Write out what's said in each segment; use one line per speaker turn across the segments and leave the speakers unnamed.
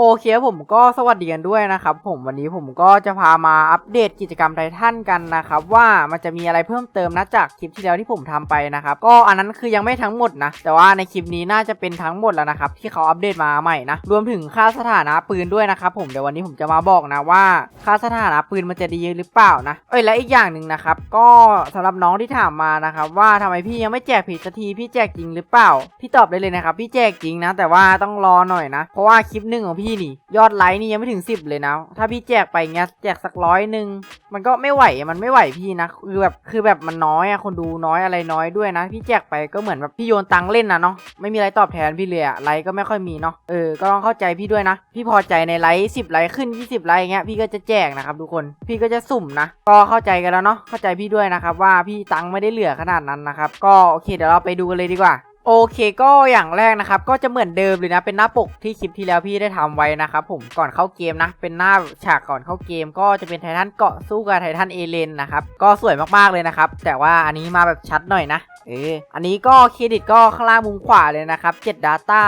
โอเคผมก็สวัสดีกันด้วยนะครับ ผมวันนี้ผมก็จะพามาอัปเดตกิจกรรมไททันกันนะครับ ว่ามันจะมีอะไรเพิ่มเติมนะจากคลิปที่แล้วที่ผมทำไปนะครับ ก็อันนั้นคือยังไม่ทั้งหมดนะ แต่ว่าในคลิปนี้น่าจะเป็นทั้งหมดแล้วนะครับ ที่เขาอัปเดตมาใหม่นะรวมถึงค่าสถานะปืนด้วยนะครับผมเดี๋ยววันนี้ผมจะมาบอกนะว่า ค่าสถานะปืนมันจะดีหรือเปล่านะเอ้ยและอีกอย่างหนึ่งนะครับก็สำหรับน้องที่ถามมานะครับว่าทำไมพี่ยังไม่แจกผิดสักทีพี่แจกจริงหรือเปล่าพี่ตอบได้เลยนะครับพี่แจกจริงนะ แต่ว่าต้องรอหน่อยนะ เพราะว่าคลิปหนึ่งของพี่นี่ ยอดไลค์นี่ยังไม่ถึง 10 เลยนะ ถ้าพี่แจกไปเงี้ยแจกสักร้อยหนึ่งมันก็ไม่ไหวมันไม่ไหวพี่นะคือแบบคือแบบมันน้อยอะคนดูน้อยอะไรน้อยด้วยนะ พี่แจกไปก็เหมือนแบบพี่โยนตังค์เล่นนะเนาะไม่มีอะไรตอบแทนพี่เลยอะไลค์ก็ไม่ค่อยมีเนาะเออก็ต้องเข้าใจพี่ด้วยนะ พี่พอใจในไลค์10ไลค์ขึ้น 20 ไลค์เงี้ยพี่ก็จะแจกนะครับทุกคนพี่ก็จะสุ่มนะ ก็เข้าใจกันแล้วเนาะเข้าใจพี่ด้วยนะครับว่าพี่ตังค์ไม่ได้เหลือขนาดนั้นนะครับก็โอเคเดี๋ยวเราไปดูกันเลยดีกว่า โอเคก็อย่างแรกนะครับก็จะเหมือนเดิมเลยนะเป็นหน้าปกที่คลิปที่แล้วพี่ได้ทำไว้นะครับผมก่อนเข้าเกมนะเป็นหน้าฉากก่อนเข้าเกม ก็จะเป็นไททันเกาะสู้กับไททันเอเลนนะครับก็สวยมากๆเลยนะครับแต่ว่าอันนี้มาแบบชัดหน่อยนะเอออันนี้ก็เครดิตก็ข้างล่างมุมขวาเลยนะครับ7 Data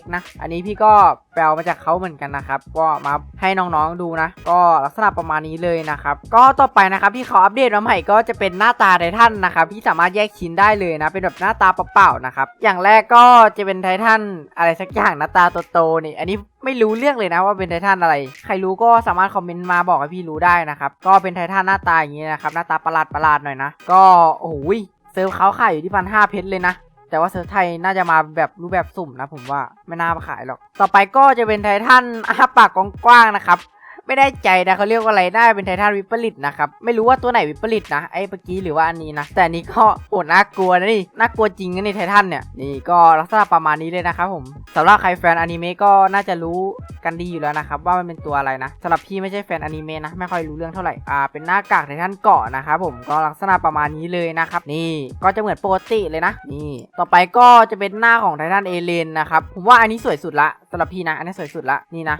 X นะอันนี้พี่ก็ แปลมาจากเขาเหมือนกันนะครับ ก็มาให้น้องๆดูนะ ก็ลักษณะประมาณนี้เลยนะครับ ก็ต่อไปนะครับที่เขาอัปเดตมาใหม่ก็จะเป็นหน้าตาไททันนะครับที่สามารถแยกชิ้นได้เลยนะ เป็นแบบหน้าตาเปล่าๆนะครับ อย่างแรกก็จะเป็นไททันอะไรสักอย่างหน้าตาโตๆนี่ อันนี้ไม่รู้เรื่องเลยนะว่าเป็นไททันอะไร ใครรู้ก็สามารถคอมเมนต์มาบอกให้พี่รู้ได้นะครับ ก็เป็นไททันหน้าตาอย่างนี้นะครับ หน้าตาประหลาดประหลาดๆหน่อยนะ ก็โอ้โหเซิร์ฟเขาขายอยู่ที่พันห้าเพชรเลยนะ แต่ว่าเซิร์ฟไทยน่าจะมาแบบรูปแบบสุ่มนะผมว่าไม่น่ามาขายหรอก ต่อไปก็จะเป็นไททันอาปากกว้างๆนะครับ ไม่ได้ใจนะเขาเรียกว่าอะไรได้เป็นไททันวิปริตนะครับไม่รู้ว่าตัวไหนวิปริตนะไอ้เมื่อกี้หรือว่าอันนี้นะแต่นี้ก็โอดน่ากลัวนะนี่น่ากลัวจริงนะนี่ไททันเนี่ยนี่ก็ลักษณะประมาณนี้เลยนะครับผมสำหรับใครแฟนอนิเมะก็น่าจะรู้กันดีอยู่แล้วนะครับว่ามันเป็นตัวอะไรนะสำหรับพี่ไม่ใช่แฟนอนิเมะนะไม่ค่อยรู้เรื่องเท่าไหร่อ่าเป็นหน้ากากไททันเกาะนะครับผมก็ลักษณะประมาณนี้เลยนะครับนี่ก็จะเหมือนปกติเลยนะนี่ต่อไปก็จะเป็นหน้าของไททันเอเลนนะครับผมว่าอันนี้สวยสุดละสำหรับพี่นะอันนี้สวยสุดละนี่นะ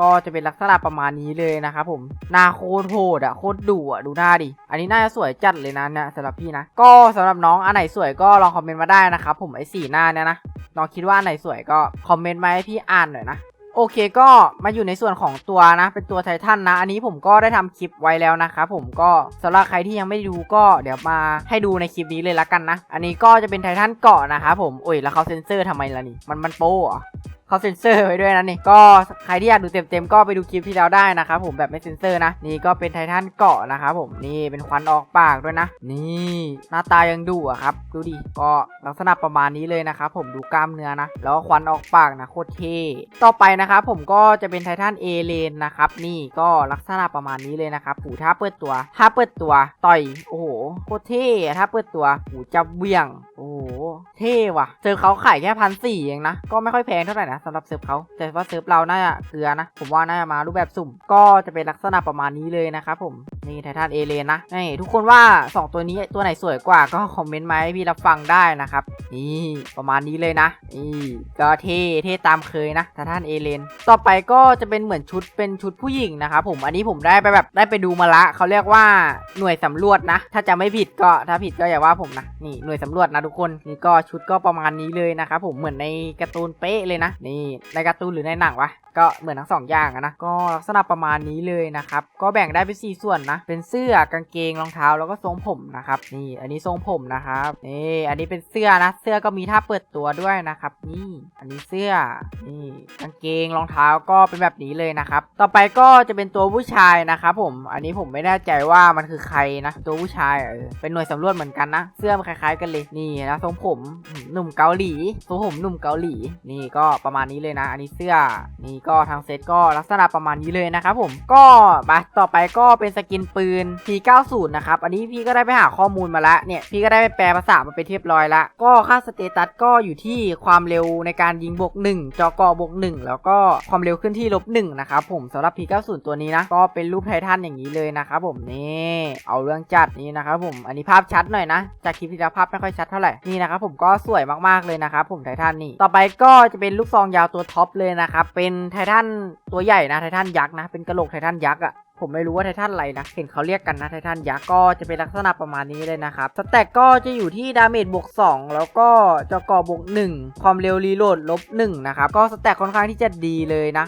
ก็จะเป็นลักษณะประมาณนี้เลยนะครับผมหน้าโคตรโหดอะโคตรดุอะดูหน้าดิ อันนี้น่าจะสวยจัดเลยนะเนี่ยสำหรับพี่นะ ก็สำหรับน้องอันไหนสวยก็ลองคอมเมนต์มาได้นะครับผมไอ้สีหน้าเนี่ยนะน้องคิดว่าอันไหนสวยก็คอมเมนต์มาให้พี่อ่านหน่อยนะโอเคก็มาอยู่ในส่วนของตัวนะ เป็นตัวไททันนะ อันนี้ผมก็ได้ทำคลิปไว้แล้วนะครับผมก็สำหรับใครที่ยังไม่ดูก็เดี๋ยวมาให้ดูในคลิปนี้เลยละกันนะ อันนี้ก็จะเป็นไททันเกาะนะครับผมโอ้ยแล้วเขาเซ็นเซอร์ทำไมล่ะนี่มันมันโป้เหรอ เขาเซ็นเซอร์ไว้ด้วยนะนี่ก็ใครที่อยากดูเต็มๆก็ไปดูคลิปที่แล้วได้นะครับผมแบบไม่เซ็นเซอร์นะนี่ก็เป็นไททันเกาะนะครับผมนี่เป็นควันออกปากด้วยนะ นี่หน้าตายังดุอะครับดูดิก็ลักษณะประมาณนี้เลยนะครับผมดูกล้ามเนื้อนะ แล้วก็ควันออกปากนะโคตรเท่ต่อไปนะครับผมก็จะเป็นไททันเอเลนนะครับนี่ก็ลักษณะประมาณนี้เลยนะครับหูถ้าเปิดตัวถ้าเปิดตัวต่อยโอ้โหโคตรเท่อะถ้าเปิดตัวหูจับเบี่ยงโอ้ เท่ว่ะเจอเขาขายแค่พันสี่เองนะ ก็ไม่ค่อยแพงเท่าไหร่นะสำหรับเซิร์ฟเขาแต่ว่าเซิร์ฟเราน่าจะเกลือนะ ผมว่าน่าจะมารูปแบบสุ่ม ก็จะเป็นลักษณะประมาณนี้เลยนะครับผมนี่ไททันเอเลนนะนี่ทุกคนว่า 2 ตัวนี้ตัวไหนสวยกว่าก็คอมเมนต์มาให้พี่รับฟังได้นะครับนี่ประมาณนี้เลยนะนี่ก็เท่เท่ตามเคยนะไททันเอเลนต่อไปก็จะเป็นเหมือนชุดเป็นชุดผู้หญิงนะครับผมอันนี้ผมได้ไปแบบได้ไปดูมาละเขาเรียกว่าหน่วยสำรวจนะ ถ้าจะไม่ผิดก็ถ้าผิดก็อย่าว่าผมนะนี่หน่วยสำรวจนะทุกคนนี่ก็ชุดก็ประมาณนี้เลยนะครับผมเหมือนในการ์ตูนเป๊ะเลยนะ นี่ในการ์ตูนหรือในหนังวะก็เหมือนทั้งสองอย่างนะก็ลักษณะประมาณนี้เลยนะครับก็แบ่งได้เป็นสี่ส่วนนะ เป็นเสื้อกางเกงรองเท้าแล้วก็ทรงผมนะครับนี่อันนี้ทรงผมนะครับนี่อันนี้เป็นเสื้อนะ เสื้อก็มีท่าเปิดตัวด้วยนะครับนี่อันนี้เสื้อนี่กางเกงรองเท้าก็เป็นแบบนี้เลยนะครับต่อไปก็จะเป็นตัวผู้ชายนะครับผมอันนี้ผมไม่แน่ใจว่ามันคือใครนะ ตัวผู้ชายเออเป็นหน่วยสำรวจเหมือนกันนะ เสื้อมันคล้าย ๆ กันเลยนี่นะทรงผมหนุ่มเกาหลีทรงผมหนุ่มเกาหลี นี่ก็ประมาณนี้เลยนะ อันนี้เสื้อ นี่ก็ทางเซตก็ลักษณะประมาณนี้เลยนะครับผม ก็มาต่อไปก็เป็นสกินปืน P90 นะครับ อันนี้พี่ก็ได้ไปหาข้อมูลมาละ เนี่ย พี่ก็ได้ไปแปลภาษามาเป็นที่เรียบร้อยละ ก็ค่าสเตตัสก็อยู่ที่ความเร็วในการยิงบวก1จอกอบวก1แล้วก็ความเร็วขึ้นที่ลบ1นะครับผมสำหรับ P90 ตัวนี้นะ ก็เป็นรูปไททันอย่างนี้เลยนะครับผม นี่ เอาเรื่องจัดนี่นะครับผม อันนี้ภาพชัดหน่อยนะ จากคลิปที่แล้วภาพไม่ค่อยชัดเท่าไหร่ นี่นะครับผมก็สวยมากๆเลยนะครับผมไททันนี่ต่อไปก็จะเป็นลูกซองยาวตัวท็อปเลยนะครับเป็นไททันตัวใหญ่นะไททันยักษ์นะเป็นกระโหลกไททันยักษ์อะผมไม่รู้ว่าไททันอะไรนะ เห็นเขาเรียกกันนะไททันยักษ์ก็จะเป็นลักษณะประมาณนี้เลยนะครับ สแต็กก็จะอยู่ที่ดาเมจบวก2 แล้วก็จอกอบวก1 ความเร็วรีโหลดลบ1นะครับ ก็สแต็กค่อนข้างที่จะดีเลยนะ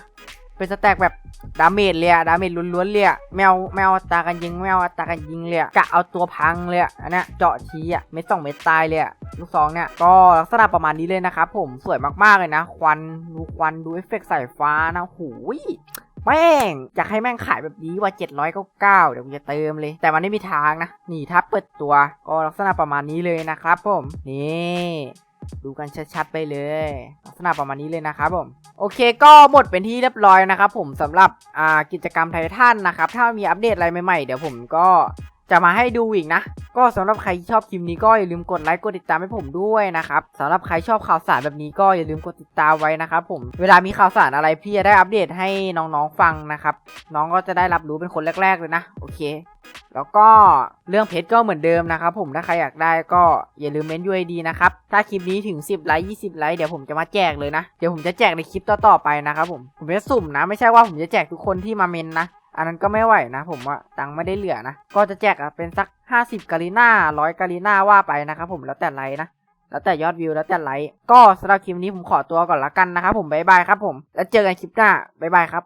เป็นสแต็กแบบดาเมจเลยอะดาเมจล้วนๆเลยอะแมวแมวตากันยิงแมวตากันยิงเลยอะกะเอาตัวพังเลยอะอันนี้เจาะทีอะเม็ดสองเม็ดตายเลยอะลูกซองเนี่ยก็ลักษณะประมาณนี้เลยนะครับผมสวยมากๆเลยนะ ควันดูควันดูเอฟเฟกต์สายฟ้านะหูยแม่งอยากให้แม่งขายแบบนี้ว่า 799 เดี๋ยวผมจะเติมเลย แต่มันไม่มีทางนะ นี่ถ้าเปิดตัวก็ลักษณะประมาณนี้เลยนะครับผม นี่ ดูกันชัดๆไปเลยลักษณะประมาณนี้เลยนะครับผมโอเคก็หมดเป็นที่เรียบร้อยนะครับผมสำหรับกิจกรรมไททันนะครับถ้ามีอัปเดตอะไรใหม่ๆ เดี๋ยวผมก็ จะมาให้ดูอีกนะ ก็สำหรับใครที่ชอบคลิปนี้ก็อย่าลืมกดไลค์กดติดตามให้ผมด้วยนะครับสำหรับใครชอบข่าวสารแบบนี้ก็อย่าลืมกดติดตามไว้นะครับผมเวลามีข่าวสารอะไรพี่จะได้อัปเดตให้น้องๆฟังนะครับน้องก็จะได้รับรู้เป็นคนแรก ๆเลยนะโอเค แล้วก็เรื่องเพชรก็เหมือนเดิมนะครับผมถ้าใครอยากได้ก็อย่าลืมเม้นยูไอดีนะครับถ้าคลิปนี้ถึง 10ไลค์20ไลค์เดี๋ยวผมจะมาแจกเลยนะเดี๋ยวผมจะแจกในคลิปต่อๆไปนะครับผมผมจะสุ่มนะไม่ใช่ว่าผมจะแจกทุกคนที่มาเมนนะ อันนั้นก็ไม่ไหวนะ ผมว่าตังค์ไม่ได้เหลือนะ ก็จะแจกอะเป็นสัก 50 กาลิน่าร้อยกาลิน่าว่าไปนะครับผมแล้วแต่ไลค์นะ แล้วแต่ยอดวิวแล้วแต่ไลค์ก็สำหรับคลิปนี้ผมขอตัวก่อนละกันนะครับผมบ๊ายบายครับผมแล้วเจอกันคลิปหน้าบ๊ายบายครับ